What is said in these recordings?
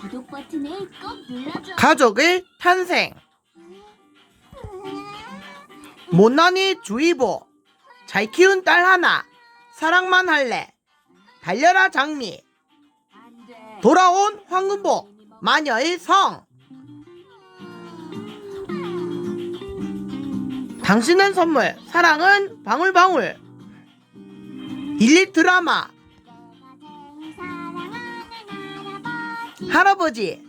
구독 버튼을 꼭 눌러줘. 가족의 탄생. 못난이 주의보. 잘 키운 딸 하나. 사랑만 할래. 달려라 장미. 돌아온 황금복 마녀의 성. 당신은 선물. 사랑은 방울방울. 일리 드라마 할아버지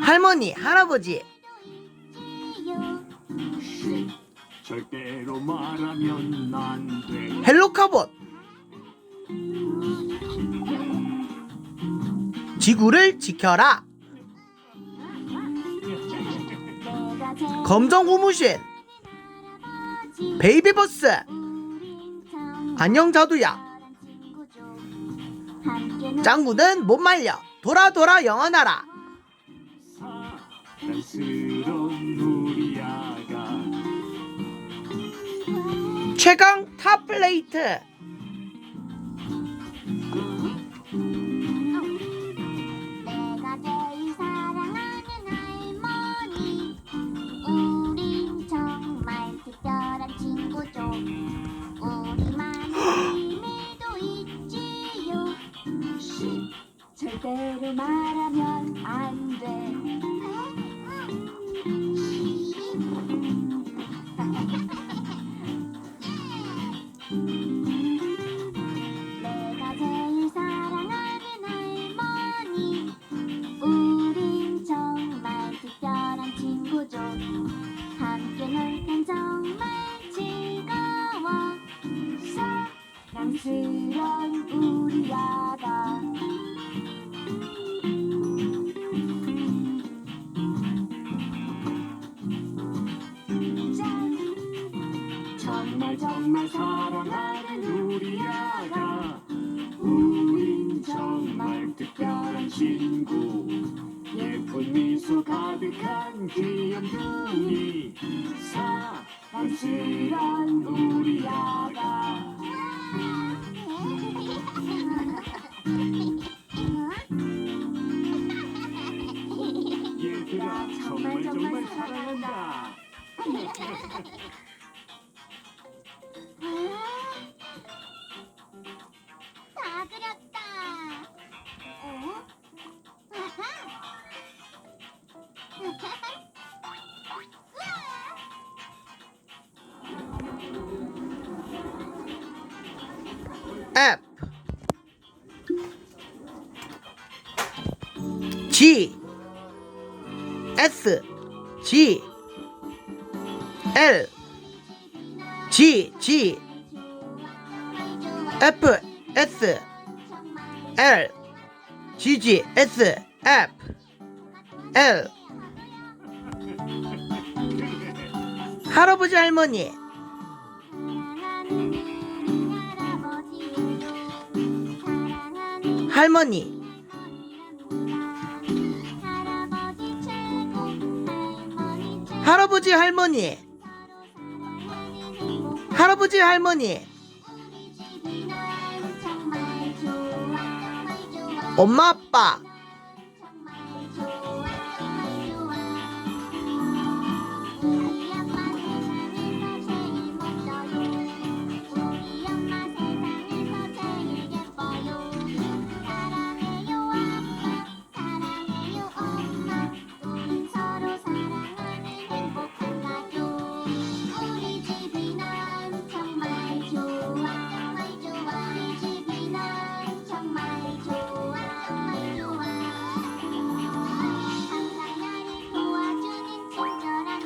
할머니 할아버지. 절대로 말하면 안 돼. 헬로 카봇 지구를 지켜라 검정 할아버지. 베이비버스 안녕 자두야. 짱구는 못 말려. 돌아 돌아 영원하라. 최강 탑플레이트 절대로 말하면 안 돼 정말 정말 사랑하는 우리 아가 우린 정말 특별한 친구. 예쁜 미소 가득한 귀염둥이 사랑스러운 우리 아가. 얘들아 정말 정말 사랑한다. 다 F G S G L G G F S L G G S F L 할아버지 할머니 할머니. 할아버지 할머니. 할아버지 할머니. 엄마 아빠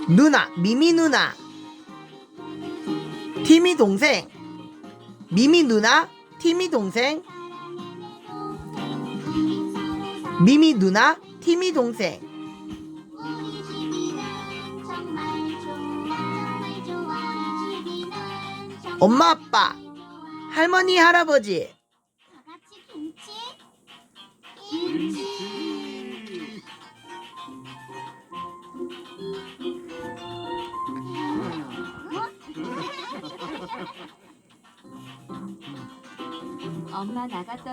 누나 미미 누나. 티미 동생. 미미 누나 티미 동생. 미미 누나 티미 동생. 엄마 아빠 할머니 할아버지. 김치? 김치 엄마 나갔다